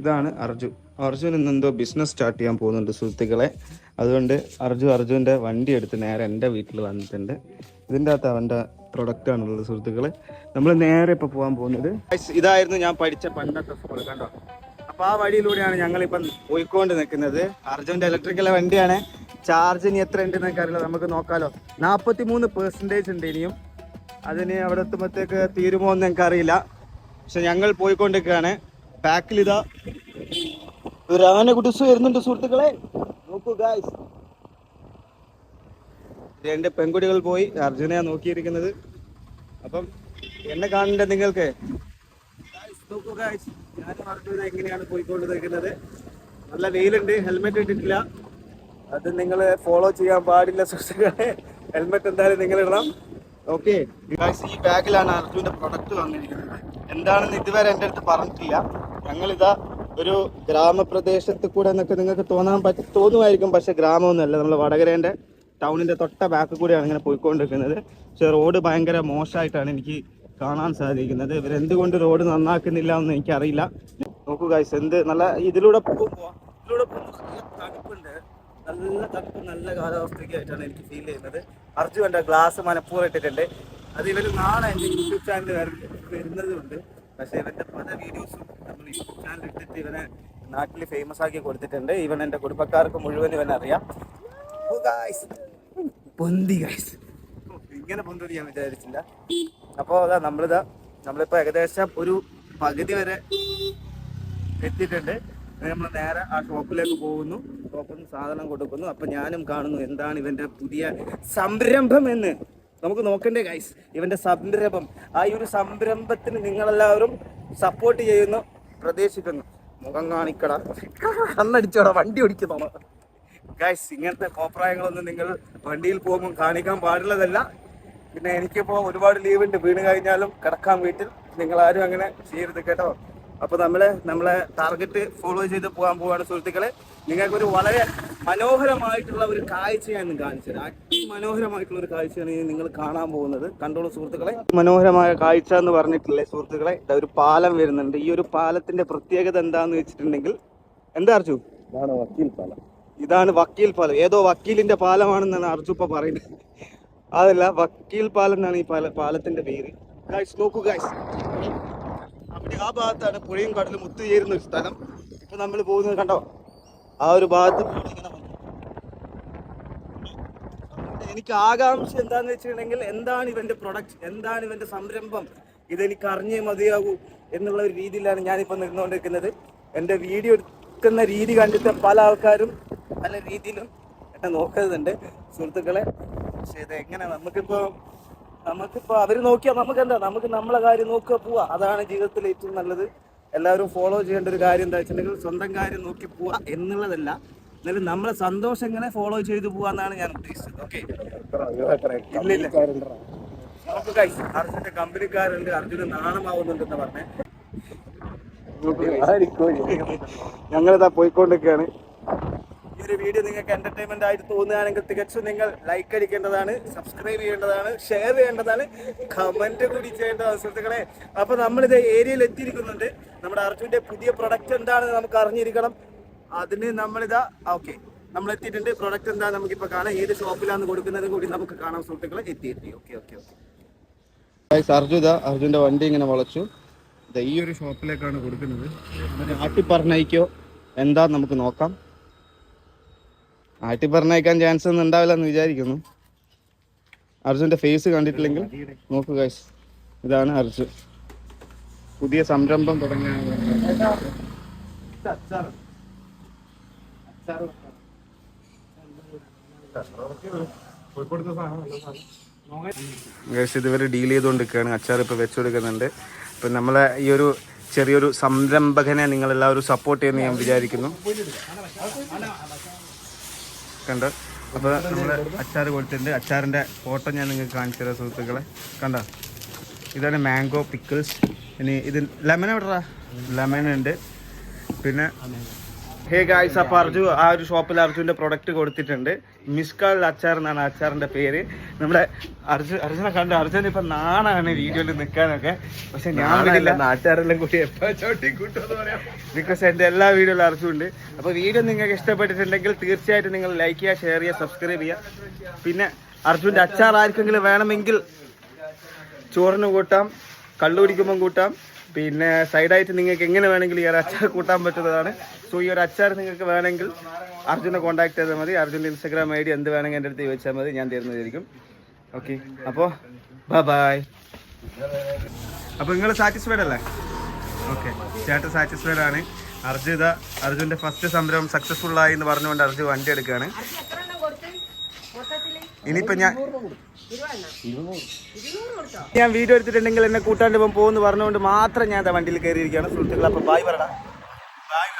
ഇതാണ് അർജു. അർജുൻ ഇന്ന് എന്തോ ബിസിനസ് സ്റ്റാർട്ട് ചെയ്യാൻ പോകുന്നുണ്ട് സുഹൃത്തുക്കളെ. അതുകൊണ്ട് അർജു അർജുന്റെ വണ്ടി എടുത്ത് നേരെ എന്റെ വീട്ടിൽ വന്നിട്ടുണ്ട്. ഇതിന്റെ അകത്ത് അവന്റെ പ്രൊഡക്റ്റ് ആണുള്ളത് സുഹൃത്തുക്കളെ. നമ്മൾ നേരെ ഇപ്പോൾ പോകാൻ പോകുന്നത്. ഇതായിരുന്നു ഞാൻ പഠിച്ച പണ്ടത്തെ സ്കൂൾ കണ്ടോ? അപ്പോൾ ആ വഴിയിലൂടെയാണ് ഞങ്ങളിപ്പം പോയിക്കൊണ്ട് നിൽക്കുന്നത്. അർജുന്റെ ഇലക്ട്രിക്കൽ വണ്ടിയാണ്. ചാർജ് ഇനി എത്ര ഉണ്ട് എന്നൊക്കെ അറിയില്ല. നമുക്ക് നോക്കാലോ. നാൽപ്പത്തി മൂന്ന് പെർസെന്റേജ് ഉണ്ട് ഇനിയും. അതിന് അവിടെ എത്തുമ്പോഴത്തേക്ക് തീരുമോ എന്ന് എനിക്കറിയില്ല പക്ഷെ ഞങ്ങൾ പോയിക്കൊണ്ടിരിക്കുകയാണ്. ഒരു ആന കുടിസ് വരുന്നുണ്ട് സുഹൃത്തുക്കളെ. നോക്കൂ രണ്ട് പെൺകുട്ടികൾ പോയി അർജുനെയാ നോക്കിയിരിക്കുന്നത്. അപ്പം എന്നെ കാണണ്ട നിങ്ങൾക്ക്? നോക്കൂ. ഞാനും എങ്ങനെയാണ് പോയിക്കൊണ്ടിരിക്കുന്നത്? നല്ല വെയിലുണ്ട് ഹെൽമെറ്റ് ഇട്ടിട്ടില്ല. അത് നിങ്ങൾ ഫോളോ ചെയ്യാൻ പാടില്ല സുഹൃത്തുക്കളെ. ഹെൽമെറ്റ് എന്തായാലും നിങ്ങൾ ഇടണം. ഓക്കെ ഈ ബാഗിലാണ് അർജുന്റെ പ്രൊഡക്റ്റ് വന്നിരിക്കുന്നത്. എന്താണെന്ന് ഇതുവരെ എന്റെ അടുത്ത് പറഞ്ഞിട്ടില്ല. ഞങ്ങളിതാ ഒരു ഗ്രാമപ്രദേശത്ത് കൂടെ എന്നൊക്കെ നിങ്ങൾക്ക് തോന്നാൻ പറ്റി തോന്നുമായിരിക്കും പക്ഷെ ഗ്രാമമൊന്നുമല്ല. നമ്മൾ വടകരേന്റെ ടൗണിന്റെ തൊട്ട ബാക്ക് കൂടെയാണ് ഇങ്ങനെ പോയിക്കൊണ്ടിരിക്കുന്നത്. പക്ഷെ റോഡ് ഭയങ്കര മോശമായിട്ടാണ് എനിക്ക് കാണാൻ സാധിക്കുന്നത്. ഇവരെന്തുകൊണ്ട് റോഡ് നന്നാക്കുന്നില്ല എന്ന് എനിക്കറിയില്ല. നോക്കൂ എന്ത് നല്ല ഇതിലൂടെ പോകുമ്പോൾ ഇതിലൂടെ പോകുമ്പോൾ നല്ല തണുപ്പുണ്ട്. നല്ല തണുപ്പ് നല്ല കാലാവസ്ഥയ്ക്കായിട്ടാണ് എനിക്ക് ഫീൽ ചെയ്യുന്നത്. അർജു എന്റെ ഗ്ലാസ് മനപ്പൂർ ഇട്ടിട്ടുണ്ട്. അത് ഇവർ നാളെ എന്റെ യൂട്യൂബ് ചാനൽ വരുന്നതുണ്ട് പക്ഷേ ഇവന്റെ പല വീഡിയോസും നമ്മൾ യൂട്യൂബ് ചാനൽ ഇട്ടിട്ട് ഇവനെ നാട്ടിൽ ഫേമസ് ആക്കി കൊടുത്തിട്ടുണ്ട്. ഇവൻ എന്റെ കുടുംബക്കാർക്ക് മുഴുവൻ ഇവൻ അറിയാം. ഗൈസ് ഇങ്ങനെ പൊന്തി ഞാൻ വിചാരിച്ചില്ല. അപ്പോൾ അതാ നമ്മളിതാ നമ്മളിപ്പോൾ ഏകദേശം ഒരു പകുതി വരെ എത്തിയിട്ടുണ്ട്. നമ്മൾ നേരെ ആ ഷോപ്പിലേക്ക് പോകുന്നു. ഷോപ്പിൽ നിന്ന് സാധനം കൊടുക്കുന്നു. അപ്പൊ ഞാനും കാണുന്നു എന്താണ് ഇവന്റെ പുതിയ സംരംഭം എന്ന്. നമുക്ക് നോക്കണ്ടേ ഗൈസ് ഇവന്റെ സംരംഭം. ആ ഈ ഒരു സംരംഭത്തിന് നിങ്ങളെല്ലാവരും സപ്പോർട്ട് ചെയ്യുന്നു പ്രതീക്ഷിക്കുന്നു. മുഖം കാണിക്കട. കണ്ണടിച്ചോടാ വണ്ടി ഓടിക്കുന്നു ഗൈസ് ഇങ്ങനത്തെ കോപ്രായങ്ങളൊന്നും നിങ്ങൾ വണ്ടിയിൽ പോകുമ്പോൾ കാണിക്കാൻ പാടുള്ളതല്ല. പിന്നെ എനിക്കിപ്പോൾ ഒരുപാട് ലീവ് ഉണ്ട്. വീണ് കഴിഞ്ഞാലും കിടക്കാൻ വീട്ടിൽ. നിങ്ങൾ ആരും അങ്ങനെ ചെയ്യരുത് കേട്ടോ. അപ്പൊ നമ്മൾ നമ്മളെ ടാർഗറ്റ് ഫോളോ ചെയ്ത് പോകാൻ പോവാണ് സുഹൃത്തുക്കളെ. നിങ്ങൾക്ക് ഒരു വളരെ മനോഹരമായിട്ടുള്ള ഒരു കാഴ്ചയാണ് ഞാൻ കാണിച്ചത്. അതിമനോഹരമായിട്ടുള്ള ഒരു കാഴ്ചയാണ് നിങ്ങൾ കാണാൻ പോകുന്നത്. കണ്ടോളൂ സുഹൃത്തുക്കളെ. മനോഹരമായ കാഴ്ച എന്ന് പറഞ്ഞിട്ടില്ലേ സുഹൃത്തുക്കളെ? ഒരു പാലം വരുന്നുണ്ട്. ഈ ഒരു പാലത്തിന്റെ പ്രത്യേകത എന്താന്ന് വെച്ചിട്ടുണ്ടെങ്കിൽ എന്താ അർജു? ഇതാണ് വക്കീൽ പാലം. ഇതാണ് വക്കീൽ പാലം. ഏതോ വക്കീലിന്റെ പാലമാണെന്നാണ് അർജു ഇപ്പൊ പറയുന്നത്. അതല്ല വക്കീൽ പാലം എന്നാണ് ഈ പാല പാലത്തിന്റെ പേര്. ഗായ്സ് നോക്കൂ ഗായ്സ് ആ ഭാഗത്താണ് പുഴയും കടലും ഒത്തുചേരുന്ന ഒരു സ്ഥലം. ഇപ്പൊ നമ്മൾ പോകുന്നത് കണ്ടോ? ആ ഒരു ഭാഗത്ത്. എനിക്ക് ആകാംക്ഷ എന്താന്ന് വെച്ചിട്ടുണ്ടെങ്കിൽ എന്താണ് ഇവന്റെ പ്രൊഡക്റ്റ് എന്താണ് ഇവന്റെ സംരംഭം? ഇതെനിക്ക് അറിഞ്ഞേ മതിയാകൂ എന്നുള്ള ഒരു രീതിയിലാണ് ഞാനിപ്പോ നിന്നുകൊണ്ടിരിക്കുന്നത്. എന്റെ വീഡിയോ എടുക്കുന്ന രീതി കണ്ടിട്ട് പല ആൾക്കാരും പല രീതിയിലും എന്നെ നോക്കുന്നുണ്ട് സുഹൃത്തുക്കളെ പക്ഷെ ഇത് എങ്ങനെ നമുക്കിപ്പോ നമുക്കിപ്പോ അവർ നോക്കിയാൽ നമുക്ക് എന്താ നമുക്ക് നമ്മളെ കാര്യം നോക്കുക പോവാ. അതാണ് ജീവിതത്തിൽ ഏറ്റവും നല്ലത്. എല്ലാവരും ഫോളോ ചെയ്യേണ്ട ഒരു കാര്യം എന്താ വെച്ചിട്ടുണ്ടെങ്കിൽ സ്വന്തം കാര്യം നോക്കി പോവാ എന്നുള്ളതല്ല. എന്നാലും നമ്മളെ സന്തോഷം എങ്ങനെ ഫോളോ ചെയ്തു പോവാന്നാണ് ഞാൻ ഉദ്ദേശിച്ചത്. ഓക്കെ ഇല്ലില്ല. നമുക്ക് അർജുന്റെ കമ്പനിക്കാരുണ്ട്. അർജുന് നാണമാവുന്നുണ്ടെന്ന് പറഞ്ഞേ. ഞങ്ങളിതാ പോയിക്കൊണ്ടിരിക്കുകയാണ്. ഈ ഒരു വീഡിയോ നിങ്ങൾക്ക് എന്റർടൈൻമെന്റ് ആയിട്ട് തോന്നുകയാണെങ്കിൽ തികച്ചും നിങ്ങൾ ലൈക്ക് അടിക്കേണ്ടതാണ് സബ്സ്ക്രൈബ് ചെയ്യേണ്ടതാണ് ഷെയർ ചെയ്യേണ്ടതാണ് കമന്റ് കൂടി ചെയ്യേണ്ടതാണ് സുഹൃത്തുക്കളെ. അപ്പൊ നമ്മളിത് ഏരിയയിൽ എത്തിയിരിക്കുന്നുണ്ട്. നമ്മുടെ അർജുന്റെ പുതിയ പ്രൊഡക്റ്റ് എന്താണെന്ന് നമുക്ക് അറിഞ്ഞിരിക്കണം. അതിന് നമ്മളിതാ ഓക്കെ നമ്മൾ എത്തിയിട്ടുണ്ട്. പ്രൊഡക്റ്റ് എന്താ നമുക്കിപ്പോ കാണാം. ഏത് ഷോപ്പിലാണ് കൊടുക്കുന്നത് കൂടി നമുക്ക് കാണാം സുഹൃത്തുക്കളെ. എത്തി എത്തി. ഓക്കെ ഓക്കെ ഓക്കെ അർജുന അർജുന്റെ വണ്ടി ഇങ്ങനെ വളച്ചു. ദാ ഈ ഒരു ഷോപ്പിലേക്കാണ് കൊടുക്കുന്നത്. അവന് ആട്ടി പറഞ്ഞയക്കോ എന്താ നമുക്ക് നോക്കാം. ആട്ടി പറഞ്ഞയക്കാൻ ചാൻസ് ഒന്നും ഉണ്ടാവില്ല എന്ന് വിചാരിക്കുന്നു. അർജുന്റെ ഫേസ് കണ്ടിട്ടില്ലെങ്കിൽ നോക്കൂ ഗൈസ് ഇതാണ് അർജുൻ പുതിയ സംരംഭം തുടങ്ങിയ ഗൈസ് ഇതുവരെ ഡീൽ ചെയ്തുകൊണ്ടിരിക്കുകയാണ്. അച്ചാർ ഇപ്പോൾ വെച്ചു കൊടുക്കുന്നുണ്ട് ഇപ്പം നമ്മളെ ഈ ഒരു ചെറിയൊരു സംരംഭകനെ നിങ്ങളെല്ലാവരും സപ്പോർട്ട് ചെയ്യുമെന്ന് ഞാൻ വിചാരിക്കുന്നു. കണ്ടോ. അപ്പോൾ നമ്മൾ അച്ചാർ കൊടുത്തിട്ടുണ്ട് അച്ചാറിന്റെ ഫോട്ടോ ഞാൻ നിങ്ങൾക്ക് കാണിച്ചു തരാം സുഹൃത്തുക്കളെ. കണ്ടോ? ഇതാണ് മാംഗോ പിക്കിൾസ്. ഇനി ഇത് ലെമൺ എവിടെടാ? ലെമൺ ഉണ്ട്. പിന്നെ ഹേ ഗായ്സ് അപ്പൊ അർജു ആ ഒരു ഷോപ്പിൽ അർജുന്റെ പ്രൊഡക്റ്റ് കൊടുത്തിട്ടുണ്ട്. മിസ്കാൾ അച്ചാർ എന്നാണ് അച്ചാറിന്റെ പേര്. നമ്മുടെ അർജു അർജുനെ കണ്ടു? അർജുൻ ഇപ്പൊ നാണാണ് വീഡിയോയിൽ നിൽക്കാനൊക്കെ പക്ഷെ ഞാൻ നാട്ടുകാരെല്ലാം കൂടി ബിക്കോസ് എന്റെ എല്ലാ വീഡിയോയിലും അർജു ഉണ്ട് അപ്പോൾ വീഡിയോ നിങ്ങൾക്ക് ഇഷ്ടപ്പെട്ടിട്ടുണ്ടെങ്കിൽ തീർച്ചയായിട്ടും നിങ്ങൾ ലൈക്ക് ചെയ്യുക ഷെയർ ചെയ്യുക സബ്സ്ക്രൈബ് ചെയ്യുക. പിന്നെ അർജുന്റെ അച്ചാർ ആർക്കെങ്കിലും വേണമെങ്കിൽ ചോറിന് കൂട്ടാം കള്ളുപിടിക്കുമ്പം കൂട്ടാം. പിന്നെ സൈഡായിട്ട് നിങ്ങൾക്ക് എങ്ങനെ വേണമെങ്കിലും ഈ ഒരു അച്ചാർ കൂട്ടാൻ പറ്റുന്നതാണ്. സോ ഈ ഒരു അച്ചാർ നിങ്ങൾക്ക് വേണമെങ്കിൽ അർജുനെ കോൺടാക്ട് ചെയ്താൽ മതി. അർജുന്റെ ഇൻസ്റ്റാഗ്രാം ഐ ഡി എന്ത് വേണമെങ്കിൽ എന്റെ അടുത്ത് ചോദിച്ചാൽ മതി. ഞാൻ തരുന്നതായിരിക്കും. ഓക്കെ അപ്പോൾ ബൈ ബൈ അപ്പോൾ നിങ്ങൾ സാറ്റിസ്ഫൈഡ് അല്ലേ? ഓക്കെ ചേട്ടൻ സാറ്റിസ്ഫൈഡ് ആണ്. അർജുത അർജുന്റെ ഫസ്റ്റ് സംരംഭം സക്സസ്ഫുൾ ആയി എന്ന് പറഞ്ഞുകൊണ്ട് അർജു വണ്ടി എടുക്കുകയാണ്. ഇനിയിപ്പോ ഞാൻ ഞാൻ വീഡിയോ എടുത്തിട്ടുണ്ടെങ്കിൽ എന്നെ കൂട്ടാണ്ട് പോകും പോകുന്നു പറഞ്ഞുകൊണ്ട് മാത്രം ഞാൻ വണ്ടിയിൽ കയറിയിരിക്കുകയാണ്. സുഹൃത്തുക്കൾ അപ്പൊ ബായ് പറടാ. ബായ്